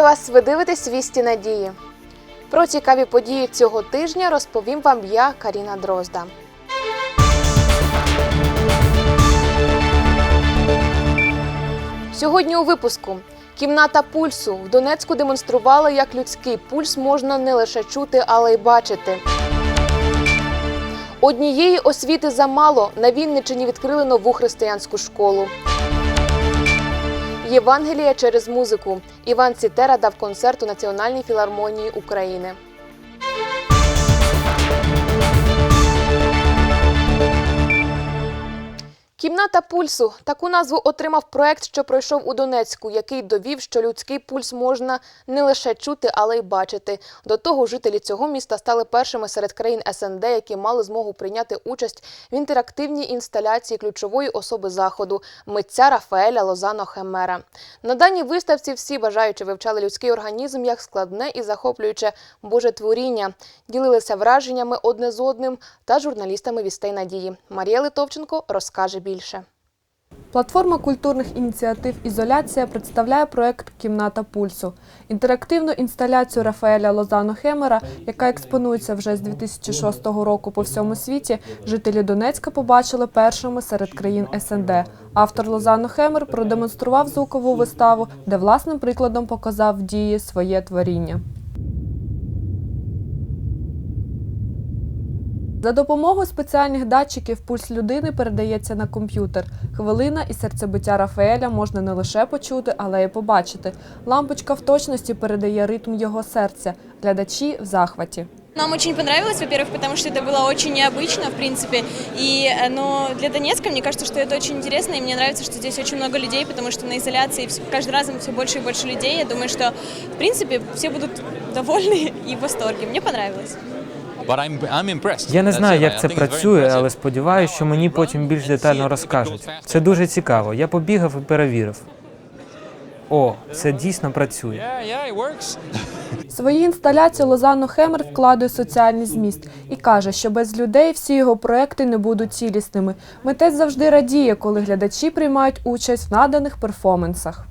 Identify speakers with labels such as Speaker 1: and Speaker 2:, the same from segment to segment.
Speaker 1: Вітаю вас! Ви дивитесь вісті надії. Про цікаві події цього тижня розповім вам я, Каріна Дрозда. Сьогодні у випуску кімната пульсу в Донецьку демонстрували, як людський пульс можна не лише чути, але й бачити. Однієї освіти замало. На Вінниччині відкрили нову християнську школу. Євангелія через музику. Іван Цітера дав концерт у Національній філармонії України. Кімната пульсу таку назву отримав проект, що пройшов у Донецьку, який довів, що людський пульс можна не лише чути, але й бачити. До того жителі цього міста стали першими серед країн СНД, які мали змогу прийняти участь в інтерактивній інсталяції ключової особи заходу митця Рафаеля Лозано Хемера. На даній виставці всі бажаючи вивчали людський організм як складне і захоплююче Боже творіння, ділилися враженнями одне з одним та журналістами вістей надії. Марія Литовченко розкаже більше.
Speaker 2: Платформа культурних ініціатив Ізоляція представляє проект Кімната пульсу інтерактивну інсталяцію Рафаеля Лозано Хемера, яка експонується вже з 2006 року по всьому світі. Жителі Донецька побачили першими серед країн СНД. Автор Лозано Хемер продемонстрував звукову виставу, де власним прикладом показав дії своє творіння. За допомогою спеціальних датчиків пульс людини передається на комп'ютер. Хвилина і серцебиття Рафаеля можна не лише почути, але й побачити. Лампочка в точності передає ритм його серця. Глядачі в захваті.
Speaker 3: Нам очень понравилось, во-первых, потому что это было очень необычно, в принципе. И, э, но для Донецка, мне кажется, что это очень интересно, и мне нравится, что здесь очень много людей, потому что на изоляции вс- каждый раз все больше и больше людей. Я думаю, что, в принципе, все будут довольны и в восторге. Мне понравилось.
Speaker 4: Я не знаю, як це працює, але сподіваюся, що мені потім більш детально розкажуть. Це дуже цікаво. Я побігав і перевірив. О, це дійсно працює.
Speaker 2: Свої інсталяції Лозано Хемер вкладує соціальний зміст і каже, що без людей всі його проекти не будуть цілісними. Митець завжди радіє, коли глядачі приймають участь в наданих перформансах.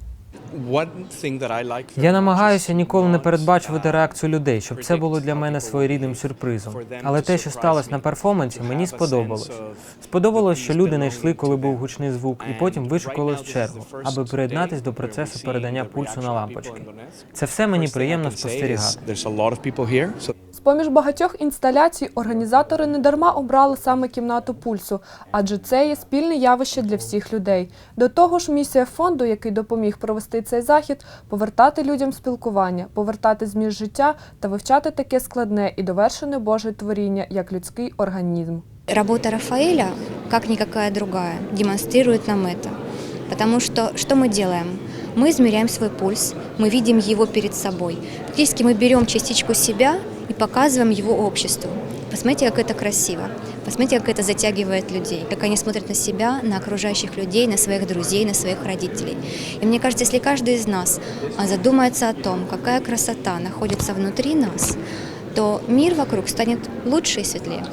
Speaker 4: Я намагаюся ніколи не передбачувати реакцію людей, щоб це було для мене своєрідним сюрпризом. Але те, що сталося на перформансі, мені сподобалось. Сподобалось, що люди не йшли, коли був гучний звук, і потім вишукували в чергу, аби приєднатись до процесу передання пульсу на лампочки. Це все мені приємно спостерігати.
Speaker 2: З-поміж багатьох інсталяцій організатори недарма обрали саме кімнату пульсу, адже це є спільне явище для всіх людей. До того ж, місія фонду, який допоміг провести цей захід, повертати людям спілкування, повертати зміст життя та вивчати таке складне і довершене Боже творіння, як людський організм.
Speaker 5: Работа Рафаэля, как никакая другая, демонстрирует нам это. Потому что что мы делаем? Мы измеряем свой пульс, мы видим его перед собой. Фактически мы берем частичку себя и показываем его обществу. Посмотрите, как это красиво. Посмотрите, как это затягивает людей, как они смотрят на себя, на окружающих людей, на своих друзей, на своих родителей. И мне кажется, если каждый из нас задумается о том, какая красота находится внутри нас, то мир вокруг станет лучше и светлее.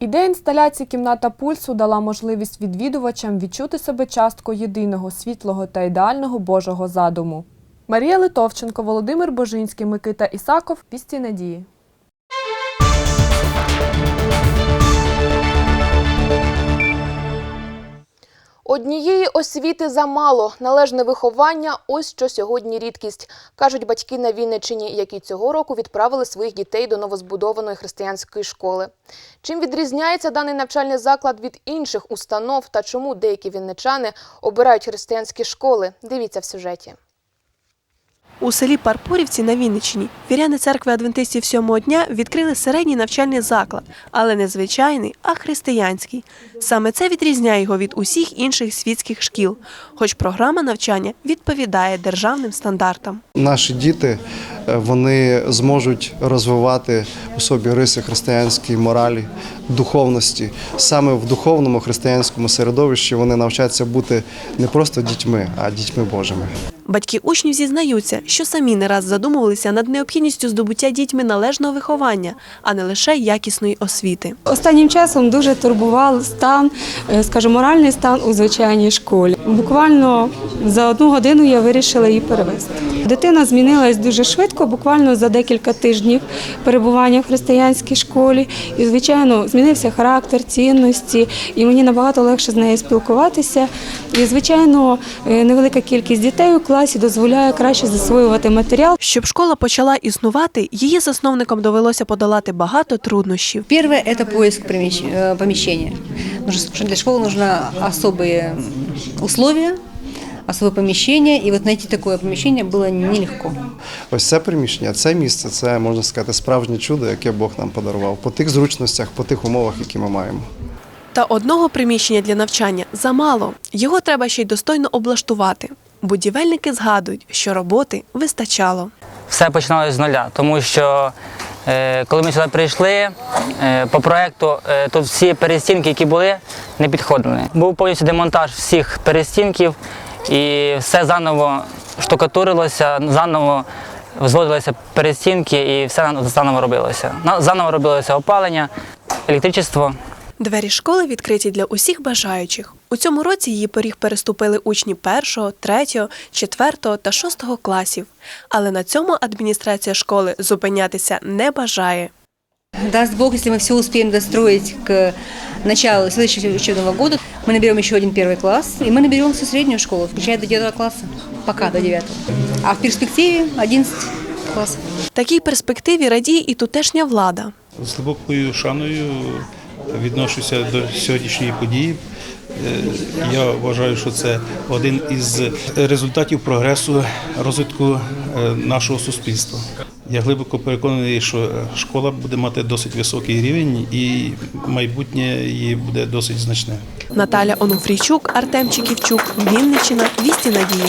Speaker 2: Ідея інсталяції Кімната пульсу дала можливість відвідувачам відчути себе часткою єдиного світлого та ідеального Божого задуму. Марія Литовченко, Володимир Божинський, Микита Ісаков. Вісті надії.
Speaker 1: Однієї освіти замало, належне виховання ось що сьогодні рідкість, кажуть батьки на Вінниччині, які цього року відправили своїх дітей до новозбудованої християнської школи. Чим відрізняється даний навчальний заклад від інших установ та чому деякі вінничани обирають християнські школи? Дивіться в сюжеті.
Speaker 6: У селі Парпурівці на Вінниччині віряни церкви адвентистів сьомого дня відкрили середній навчальний заклад, але не звичайний, а християнський. Саме це відрізняє його від усіх інших світських шкіл, хоч програма навчання відповідає державним стандартам.
Speaker 7: Наші діти е, вони зможуть розвивати у собі риси християнської моралі, духовності. Саме в духовному християнському середовищі вони навчаться бути не просто дітьми, а дітьми Божими.
Speaker 6: Батьки учнів зізнаються, що самі не раз задумувалися над необхідністю здобуття дітьми належного виховання, а не лише якісної освіти.
Speaker 8: Останнім часом дуже турбував стан, е, скажімо, моральний стан у звичайній школі. Буквально за одну годину я вирішила її перевести. Дитина змінилась дуже швидко, буквально за декілька тижнів перебування в християнській школі. І, звичайно, змінився характер, цінності, і мені набагато легше з нею спілкуватися. І, звичайно, е, невелика кількість дітей у класі дозволяє краще засвоювати матеріал.
Speaker 6: Щоб школа почала існувати, її засновникам довелося подолати багато труднощів.
Speaker 9: Первое – это поиск помещ- э, помещения. Нужно- что Для школы нужны особые условия, особое помещение. И вот найти такое помещение было нелегко.
Speaker 7: Ось це приміщення, це місце, це можна сказати справжнє чудо, яке Бог нам подарував по тих зручностях, по тих умовах, які ми маємо.
Speaker 6: Та одного приміщення для навчання замало. Його треба ще й достойно облаштувати. Будівельники згадують, що роботи вистачало.
Speaker 10: все починалося з нуля, тому що е, коли ми сюди прийшли е, по проекту, е, то всі перестінки, які були, не підходили. Був повністю демонтаж всіх перестінків і все заново штукатурилося, заново зводилися перестінки і все заново робилося. Заново робилося опалення, електричество.
Speaker 6: Двері школи відкриті для усіх бажаючих. У цьому році її поріг переступили учні першого, третього, четвертого та шостого класів. Але на цьому адміністрація школи зупинятися не бажає.
Speaker 9: Даст Бог, если мы все успеем достроить к началу следующего учебного года, мы наберем еще один первый класс, и мы наберем всю среднюю школу, включая до 9 класса, пока до 9. А в перспективе 11 классов.
Speaker 6: Такій перспективі радіє і тутешня влада.
Speaker 11: З глибокою шаною відношуся до сьогоднішньої події. Е, Я вважаю, що це один із результатів прогресу розвитку е, нашого суспільства. Я глибоко переконаний, що школа буде мати досить високий рівень і майбутнє її буде досить значне.
Speaker 6: Наталя Онуфрійчук, Артем Чиківчук, Вінниччина, Вісті Надії.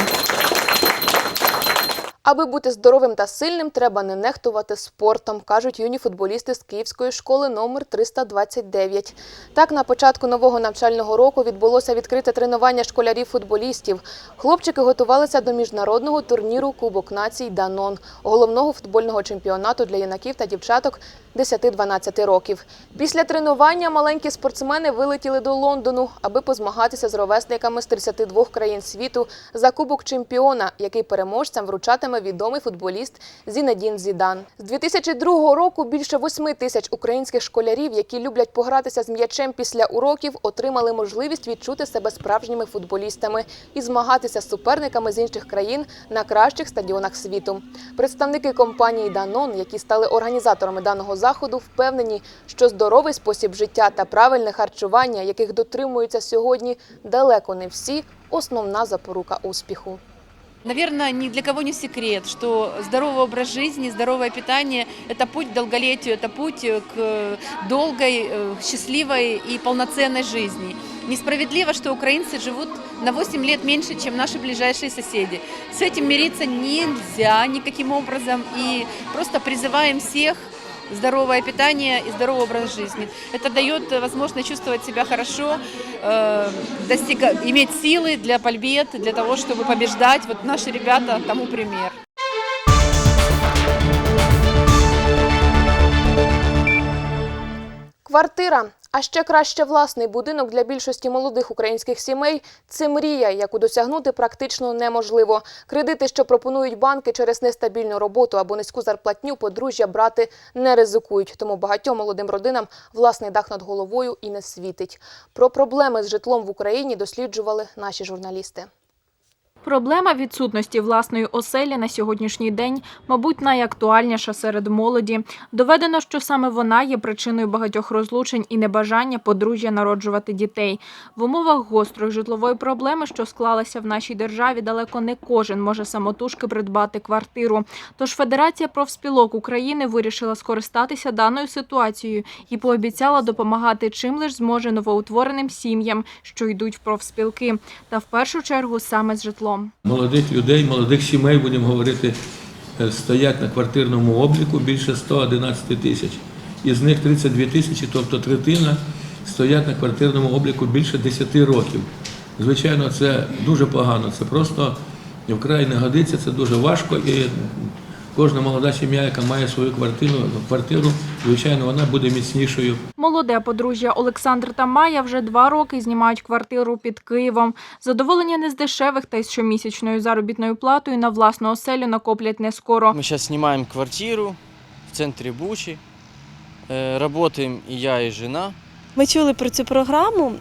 Speaker 1: Аби бути здоровим та сильним, треба не нехтувати спортом, кажуть юні футболісти з Київської школи номер 329. Так, на початку нового навчального року відбулося відкрите тренування школярів-футболістів. Хлопчики готувалися до міжнародного турніру Кубок націй Данон, головного футбольного чемпіонату для юнаків та дівчаток 10-12 років. Після тренування маленькі спортсмени вилетіли до Лондону, аби позмагатися з ровесниками з 32 країн світу за Кубок чемпіона, який переможцям вручатиме відомий футболіст Зінедін Зідан. З 2002 року більше 8 тисяч українських школярів, які люблять погратися з м'ячем після уроків, отримали можливість відчути себе справжніми футболістами і змагатися з суперниками з інших країн на кращих стадіонах світу. Представники компанії Данон, які стали організаторами даного заходу, впевнені, що здоровий спосіб життя та правильне харчування, яких дотримуються сьогодні, далеко не всі основна запорука успіху.
Speaker 12: Наверное, ни для кого не секрет, что здоровый образ жизни, здоровое питание – это путь к долголетию, это путь к долгой, э, счастливой и полноценной жизни. Несправедливо, что украинцы живут на 8 лет меньше, чем наши ближайшие соседи. С этим мириться нельзя никаким образом. И просто призываем всех здоровое питание и здоровый образ жизни. Это дает э, возможность чувствовать себя хорошо, э, достига- иметь силы для побед, для того, чтобы побеждать. Вот наши ребята тому пример.
Speaker 1: Квартира, а ще краще власний будинок для більшості молодих українських сімей це мрія, яку досягнути практично неможливо. Кредити, що пропонують банки через нестабільну роботу або низьку зарплатню, подружжя брати не ризикують. Тому багатьом молодим родинам власний дах над головою і не світить. Про проблеми з житлом в Україні досліджували наші журналісти.
Speaker 13: Проблема відсутності власної оселі на сьогоднішній день, мабуть, найактуальніша серед молоді. Доведено, що саме вона є причиною багатьох розлучень і небажання подружжя народжувати дітей. В умовах гострої житлової проблеми, що склалася в нашій державі, далеко не кожен може самотужки придбати квартиру. Тож Федерація профспілок України вирішила скористатися даною ситуацією і пообіцяла допомагати чим лиш зможе новоутвореним сім'ям, що йдуть в профспілки, та в першу чергу саме з житлом.
Speaker 14: Молодих людей, молодих сімей, будемо говорити, е, стоять на квартирному обліку більше 111 тисяч. Із них 32 тисячі, тобто третина, стоять на квартирному обліку більше 10 років. Звичайно, це дуже погано. Це просто вкрай не годиться, це дуже важко. І кожна молода сім'я, яка має свою квартиру, квартиру, звичайно, вона буде міцнішою.
Speaker 13: Молоде подружжя Олександр та Майя вже два роки знімають квартиру під Києвом. Задоволення не з дешевих та й з щомісячною заробітною платою на власну оселю накоплять не скоро.
Speaker 15: Мы сейчас снимаем квартиру в центре Бучи. Э, Работаем и я, и жена.
Speaker 16: Ми чули про цю програму,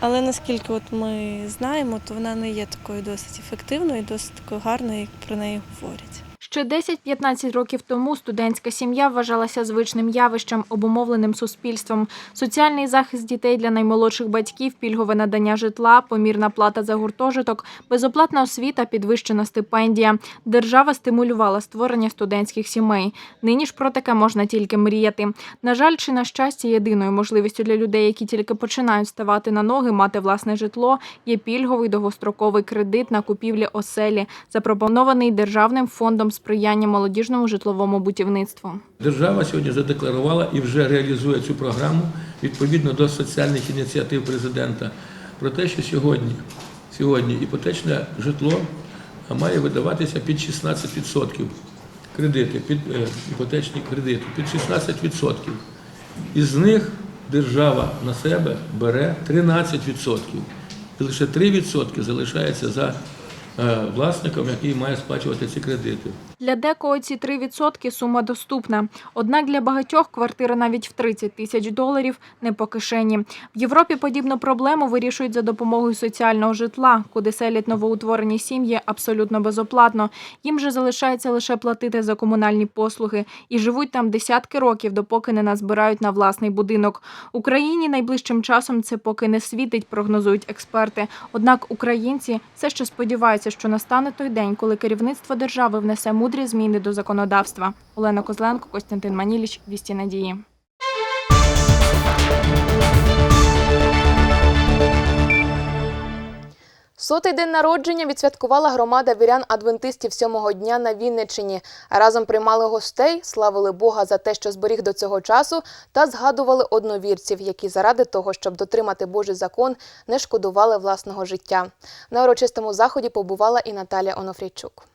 Speaker 16: але наскільки от ми знаємо, то вона не є такою досить ефективною, досить такою гарною, як про неї говорять.
Speaker 13: Ще 10-15 років тому студентська сім'я вважалася звичним явищем, обумовленим суспільством. Соціальний захист дітей для наймолодших батьків, пільгове надання житла, помірна плата за гуртожиток, безоплатна освіта, підвищена стипендія. Держава стимулювала створення студентських сімей. Нині ж про таке можна тільки мріяти. На жаль, чи на щастя, єдиною можливістю для людей, які тільки починають ставати на ноги, мати власне житло, є пільговий довгостроковий кредит на купівлі оселі, запропонований Державним фондом сприяння молодіжному житловому будівництву.
Speaker 14: Держава сьогодні задекларувала і вже реалізує цю програму відповідно до соціальних ініціатив президента про те, що сьогодні, сьогодні іпотечне житло має видаватися під 16%. Кредити, під е, іпотечні кредити, під 16%. Із них держава на себе бере 13%. І лише 3% залишається за е, власником, який має сплачувати ці кредити.
Speaker 13: Для декого ці 3% сума доступна. Однак для багатьох квартира навіть в 30 тисяч доларів не по кишені. В Європі подібну проблему вирішують за допомогою соціального житла, куди селять новоутворені сім'ї абсолютно безоплатно. Їм же залишається лише платити за комунальні послуги і живуть там десятки років, допоки не назбирають на власний будинок. Україні найближчим часом це поки не світить, прогнозують експерти. Однак українці все ще сподіваються, що настане той день, коли керівництво держави внесе мудрі зміни до законодавства. Олена Козленко, Костянтин Маніліч, Вісті Надії.
Speaker 1: Сотий день народження відсвяткувала громада вірян адвентистів сьомого дня на Вінниччині. Разом приймали гостей, славили Бога за те, що зберіг до цього часу, та згадували одновірців, які заради того, щоб дотримати Божий закон, не шкодували власного життя. На урочистому заході побувала і Наталія Онофрійчук.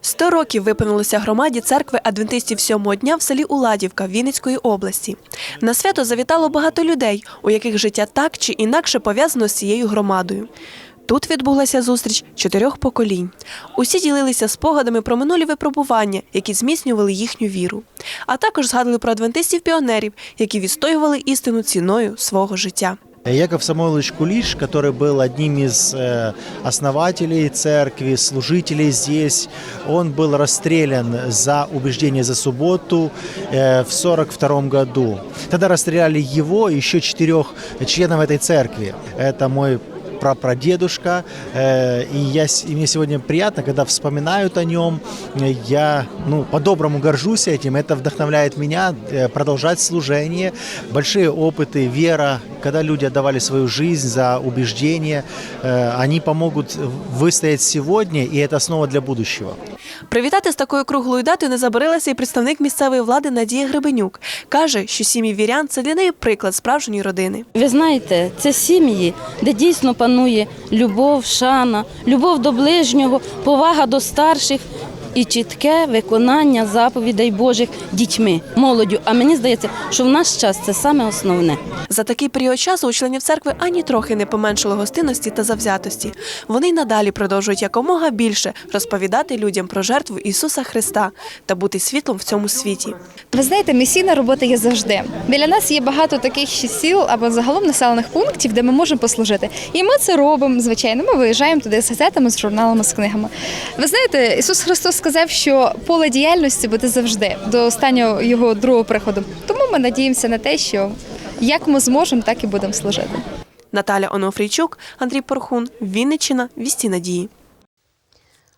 Speaker 6: Сто років виповнилося громаді церкви адвентистів сьомого дня в селі Уладівка Вінницької області. На свято завітало багато людей, у яких життя так чи інакше пов'язано з цією громадою. Тут відбулася зустріч чотирьох поколінь. Усі ділилися спогадами про минулі випробування, які зміцнювали їхню віру. А також згадували про адвентистів-піонерів, які відстоювали істину ціною свого життя.
Speaker 17: Яков Самойлович Кулиш, который был одним из э, основателей церкви, служителей здесь, он был расстрелян за убеждение за субботу э, в 42 году. Тогда расстреляли его и еще четырех членов этой церкви. Это мой прапрадедушка, э, и, я, и мне сегодня приятно, когда вспоминают о нем, я ну, по-доброму горжусь этим, это вдохновляет меня продолжать служение, большие опыты, вера, когда люди отдавали свою жизнь за убеждения, э, они помогут выстоять сегодня, и это основа для будущего.
Speaker 6: Привітати з такою круглою датою не забарилася і представник місцевої влади Надія Гребенюк. Каже, що сім'ї вірян це для неї приклад справжньої родини.
Speaker 18: Ви знаєте, це сім'ї, де дійсно панує любов, шана, любов до ближнього, повага до старших і чітке виконання заповідей Божих дітьми, молоддю. А мені здається, що в наш час це саме основне.
Speaker 6: За такий період часу у членів церкви ані трохи не поменшило гостинності та завзятості. Вони й надалі продовжують якомога більше розповідати людям про жертву Ісуса Христа та бути світлом в цьому світі.
Speaker 19: Ви знаєте, місійна робота є завжди. Біля нас є багато таких сіл або загалом населених пунктів, де ми можемо послужити. І ми це робимо, звичайно. Ми виїжджаємо туди з газетами, з журналами, з книгами. Ви знаєте, Ісус Христос сказав, що поле діяльності буде завжди до останнього його другого приходу. Тому ми надіємося на те, що як ми зможемо, так і будемо служити.
Speaker 6: Наталя Онофрійчук, Андрій Порхун, Вінниччина, Вісті Надії.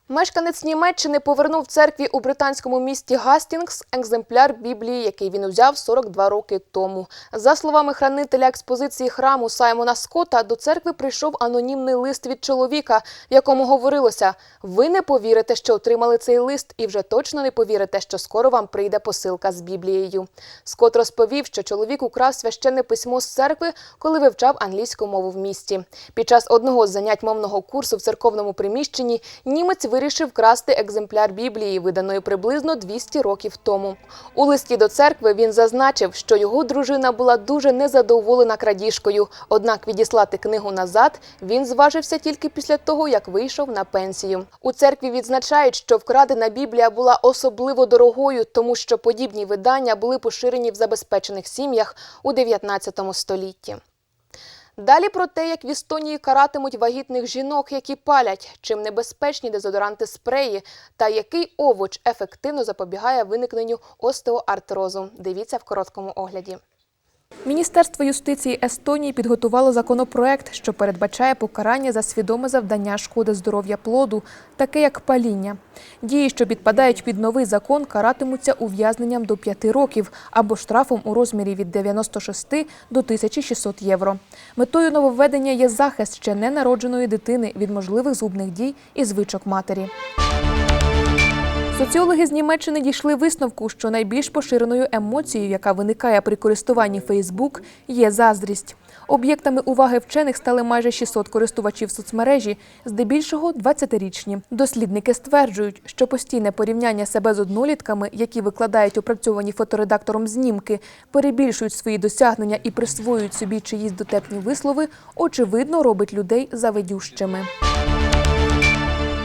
Speaker 1: Мешканець Німеччини повернув церкві у британському місті Гастінгс екземпляр Біблії, який він узяв 42 роки тому. За словами хранителя експозиції храму Саймона Скотта, до церкви прийшов анонімний лист від чоловіка, в якому говорилося: ви не повірите, що отримали цей лист, і вже точно не повірите, що скоро вам прийде посилка з Біблією. Скотт розповів, що чоловік украв священне письмо з церкви, коли вивчав англійську мову в місті. Під час одного з занять мовного курсу в церковному приміщенні німець вирішив красти екземпляр Біблії, виданої приблизно 200 років тому. У листі до церкви він зазначив, що його дружина була дуже незадоволена крадіжкою. Однак відіслати книгу назад він зважився тільки після того, як вийшов на пенсію. У церкві відзначають, що вкрадена Біблія була особливо дорогою, тому що подібні видання були поширені в забезпечених сім'ях у 19 столітті. Далі про те, як в Естонії каратимуть вагітних жінок, які палять, чим небезпечні дезодоранти спреї, та який овоч ефективно запобігає виникненню остеоартрозу. Дивіться в короткому огляді. Міністерство юстиції Естонії підготувало законопроект, що передбачає покарання за свідоме завдання шкоди здоров'я плоду, таке як паління. Дії, що підпадають під новий закон, каратимуться ув'язненням до 5 років або штрафом у розмірі від 96 до 1600 євро. Метою нововведення є захист ще ненародженої дитини від можливих зубних дій і звичок матері. Соціологи з Німеччини дійшли висновку, що найбільш поширеною емоцією, яка виникає при користуванні Фейсбук, є заздрість. Об'єктами уваги вчених стали майже 600 користувачів соцмережі, здебільшого 20-річні. Дослідники стверджують, що постійне порівняння себе з однолітками, які викладають опрацьовані фоторедактором знімки, перебільшують свої досягнення і присвоюють собі чиїсь дотепні вислови, очевидно робить людей завидющими.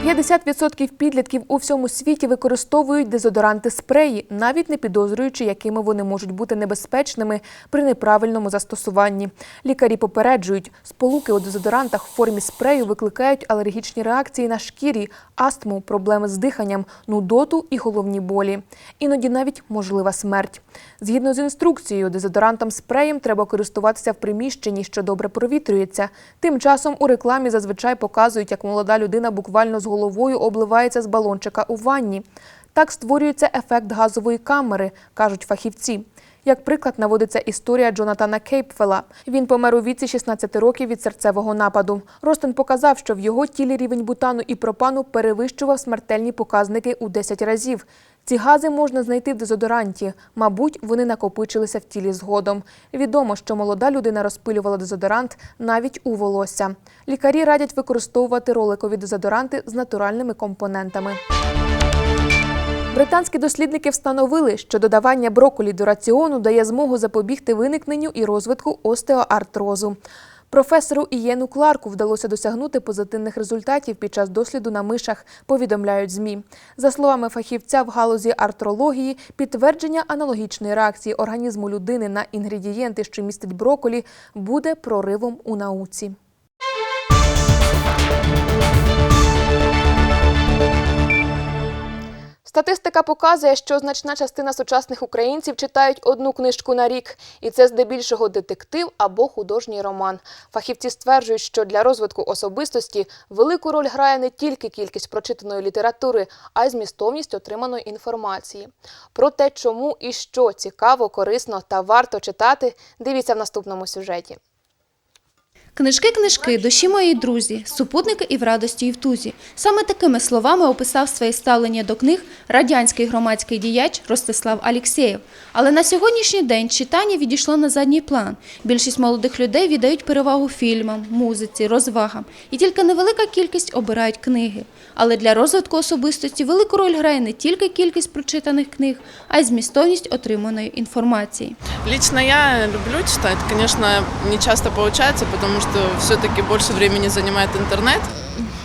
Speaker 1: 50% підлітків у всьому світі використовують дезодоранти спреї, навіть не підозрюючи, якими вони можуть бути небезпечними при неправильному застосуванні. Лікарі попереджують, сполуки у дезодорантах в формі спрею викликають алергічні реакції на шкірі, астму, проблеми з диханням, нудоту і головні болі. Іноді навіть можлива смерть. Згідно з інструкцією, дезодорантом спреєм треба користуватися в приміщенні, що добре провітрюється. Тим часом у рекламі зазвичай показують, як молода людина буквально з головою обливається з балончика у ванні. Так створюється ефект газової камери, кажуть фахівці. Як приклад наводиться історія Джонатана Кейпфела. Він помер у віці 16 років від серцевого нападу. Ростен показав, що в його тілі рівень бутану і пропану перевищував смертельні показники у 10 разів. Ці гази можна знайти в дезодоранті. Мабуть, вони накопичилися в тілі згодом. Відомо, що молода людина розпилювала дезодорант навіть у волосся. Лікарі радять використовувати роликові дезодоранти з натуральними компонентами. Британські дослідники встановили, що додавання брокколі до раціону дає змогу запобігти виникненню і розвитку остеоартрозу. Професору Ієну Кларку вдалося досягнути позитивних результатів під час досліду на мишах, повідомляють ЗМІ. За словами фахівця в галузі артрології, підтвердження аналогічної реакції організму людини на інгредієнти, що містять броколі, буде проривом у науці. Статистика показує, що значна частина сучасних українців читають одну книжку на рік, і це здебільшого детектив або художній роман. Фахівці стверджують, що для розвитку особистості велику роль грає не тільки кількість прочитаної літератури, а й змістовність отриманої інформації. Про те, чому і що цікаво, корисно та варто читати, дивіться в наступному сюжеті.
Speaker 20: Книжки, книжки, душі мої друзі, супутники і в радості, і в тузі. Саме такими словами описав своє ставлення до книг радянський громадський діяч Ростислав Алєксєєв. Але на сьогоднішній день читання відійшло на задній план. Більшість молодих людей віддають перевагу фільмам, музиці, розвагам. І тільки невелика кількість обирають книги. Але для розвитку особистості велику роль грає не тільки кількість прочитаних книг, а й змістовність отриманої інформації.
Speaker 21: Лично я люблю читать. Конечно, не часто получается, потому что все-таки больше времени занимает интернет.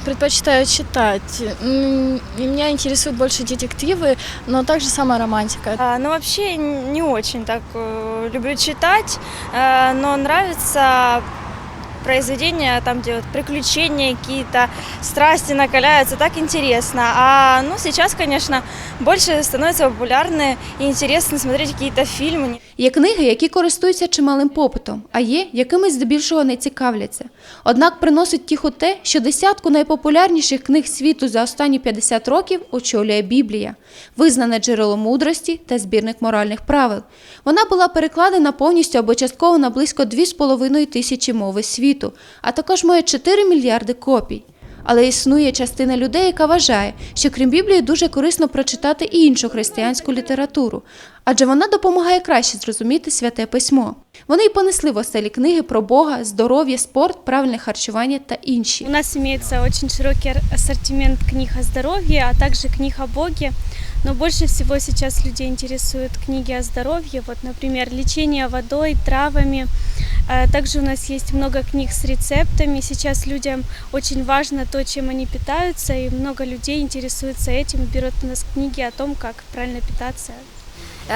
Speaker 22: Предпочитаю читать. М, и Меня интересуют больше детективы, но также сама романтика.
Speaker 23: А, ну, вообще не очень так э, люблю читать, э, но нравится
Speaker 22: произведения, там, где вот приключения какие-то, страсти накаляются, так интересно. А ну, сейчас, конечно, больше становятся популярны и интересно смотреть какие-то фильмы.
Speaker 20: Є книги, які користуються чималим попитом, а є, якими здебільшого не цікавляться. Однак приносить тіху те, що десятку найпопулярніших книг світу за останні 50 років очолює Біблія, визнане джерело мудрості та збірник моральних правил. Вона була перекладена повністю або частково на близько 2,5 тисячі мови світу, а також має 4 мільярди копій. Але існує частина людей, яка вважає, що крім Біблії дуже корисно прочитати і іншу християнську літературу, адже вона допомагає краще зрозуміти святе письмо. Вони й понесли в оселі книги про Бога, здоров'я, спорт, правильне харчування та інші.
Speaker 22: У нас имеется очень широкий ассортимент книг о здоровье, а также книг о Боге. Но больше всего сейчас людей интересуют книги о здоровье. Вот, например, лечение водой, травами. Также у нас есть много книг с рецептами. Сейчас людям очень важно то, чем они питаются, и много людей интересуются этим, берут у нас книги о том, как правильно питаться.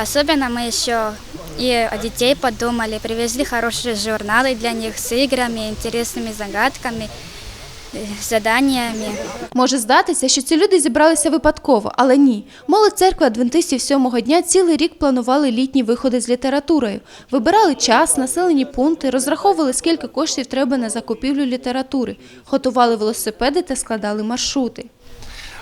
Speaker 24: Особенно мы еще и о детей подумали, привезли хорошие журналы для них с играми, интересными загадками, э, заданиями.
Speaker 20: Може здатися, що ці люди зібралися випадково, але ні. Молодь церкви адвентистів сьомого дня цілий рік планували літні виходи з літературою. Вибирали час, населені пункти, розраховували, скільки коштів треба на закупівлю літератури, готували велосипеди та складали маршрути.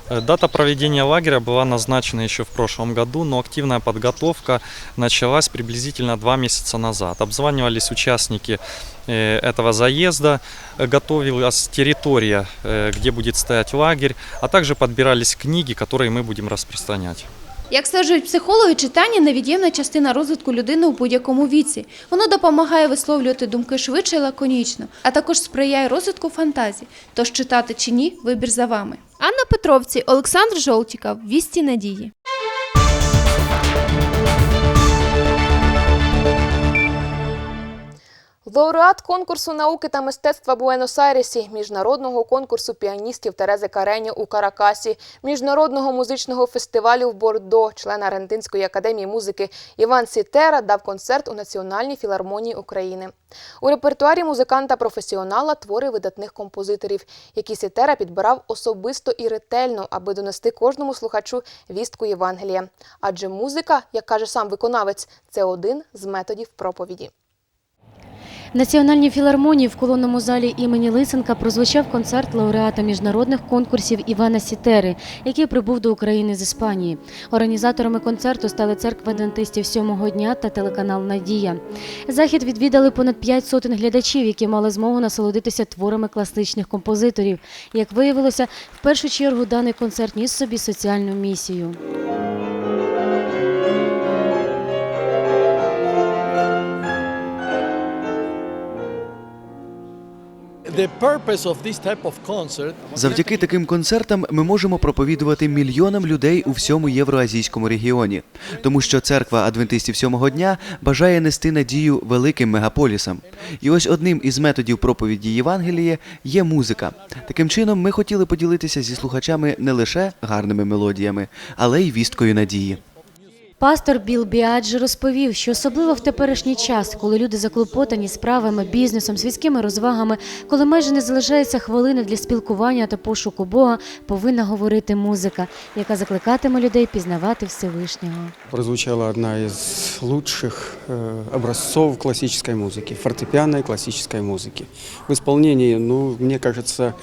Speaker 25: Э, Дата проведения лагеря была назначена еще в прошлом году, но активная подготовка началась приблизительно два месяца назад. Обзванивались участники э, этого заезда, э, готовилась территория, э, где будет стоять лагерь, а также подбирались книги, которые мы будем распространять.
Speaker 20: Як стверджують психологи, читання невід'ємна частина розвитку людини у будь-якому віці. Воно допомагає висловлювати думки швидше і лаконічно, а також сприяє розвитку фантазії. Тож читати чи ні, вибір за вами. Анна Петровці, Олександр Жолтіков, Вісті Надії.
Speaker 1: Лауреат конкурсу науки та мистецтва Буенос-Айресі, міжнародного конкурсу піаністів Терези Карені у Каракасі, міжнародного музичного фестивалю в Бордо, член Аргентинської академії музики Іван Сітера дав концерт у Національній філармонії України. У репертуарі музиканта-професіонала твори видатних композиторів, які Сітера підбирав особисто і ретельно, аби донести кожному слухачу вістку Євангелія. Адже музика, як каже сам виконавець, це один з методів проповіді.
Speaker 26: В Національній філармонії в колонному залі імені Лисенка прозвучав концерт лауреата міжнародних конкурсів Івана Сітери, який прибув до України з Іспанії. Організаторами концерту стали церква адвентистів сьомого дня та телеканал Надія. Захід відвідали понад п'ять сотень глядачів, які мали змогу насолодитися творами класичних композиторів. Як виявилося, в першу чергу даний концерт ніс собі соціальну місію.
Speaker 27: Завдяки таким концертам ми можемо проповідувати мільйонам людей у всьому євроазійському регіоні, тому що церква адвентистів сьомого дня бажає нести надію великим мегаполісам. І ось одним із методів проповіді Євангелія є музика. Таким чином, ми хотіли поділитися зі слухачами не лише гарними мелодіями, але й вісткою надії.
Speaker 26: Пастор Біл Біаджі розповів, що особливо в теперішній час, коли люди заклопотані справами, бізнесом, світськими розвагами, коли майже не залишається хвилини для спілкування та пошуку Бога, повинна говорити музика, яка закликатиме людей пізнавати Всевишнього.
Speaker 28: прозвучала одна из лучших э, образцов классической музыки, фортепианной классической музыки. В исполнении, ну, мне кажется,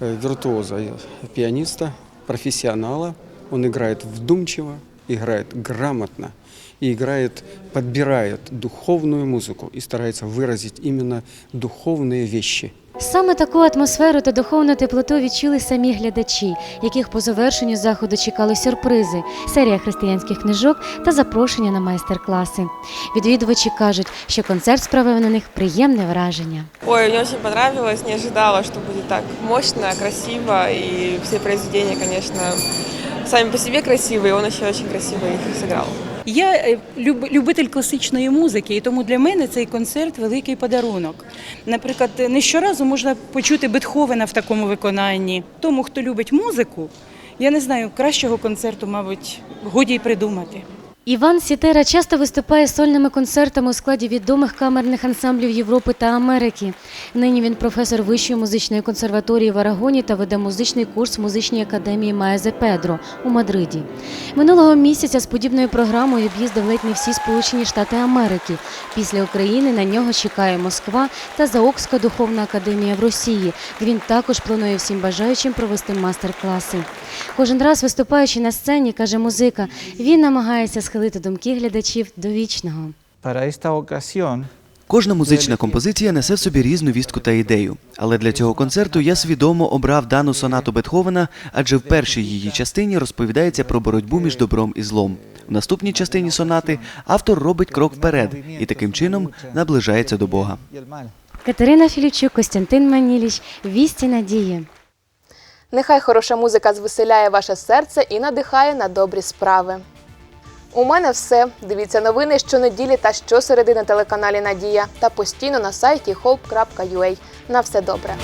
Speaker 28: э, виртуоза, э, пианиста, профессионала. Он играет вдумчиво, играет грамотно и играет, подбирает духовную музыку и старается выразить именно духовные вещи.
Speaker 26: Саме таку атмосферу та духовну теплоту відчули самі глядачі, яких по завершенню заходу чекали сюрпризи, серія християнських книжок та запрошення на майстер-класи. Відвідувачі кажуть, що концерт справив на них приємне враження.
Speaker 29: Ой, мне очень понравилось, не ожидала, что будет так мощно, красиво, и все произведения, конечно, сами по себе красивые, он еще очень красиво их сыграл.
Speaker 30: Я е, люб- любитель класичної музики, і тому для мене цей концерт великий подарунок. Наприклад, не щоразу можна почути Бетховена в такому виконанні. Тому, хто любить музику, я не знаю, кращого концерту, мабуть, годі й придумати.
Speaker 26: Іван Сітера часто виступає сольними концертами у складі відомих камерних ансамблів Європи та Америки. Нині він професор Вищої музичної консерваторії в Арагоні та веде музичний курс в музичній академії Маезе Педро у Мадриді. Минулого місяця з подібною програмою об'їздив ледь не всі Сполучені Штати Америки. Після України на нього чекає Москва та Заокська духовна академія в Росії, він також планує всім бажаючим провести мастер-класи. Кожен раз виступаючи на сцені, каже музика, він намагається схилити думки глядачів до вічного.
Speaker 27: Кожна музична композиція несе в собі різну вістку та ідею. Але для цього концерту я свідомо обрав дану сонату Бетховена, адже в першій її частині розповідається про боротьбу між добром і злом. В наступній частині сонати автор робить крок вперед і таким чином наближається до Бога.
Speaker 26: Катерина Філіпчук, Костянтин Маніліч, Вісті Надії.
Speaker 1: Нехай хороша музика звеселяє ваше серце і надихає на добрі справи. У мене все. Дивіться новини щонеділі та щосереди на телеканалі Надія та постійно на сайті hope.ua. На все добре.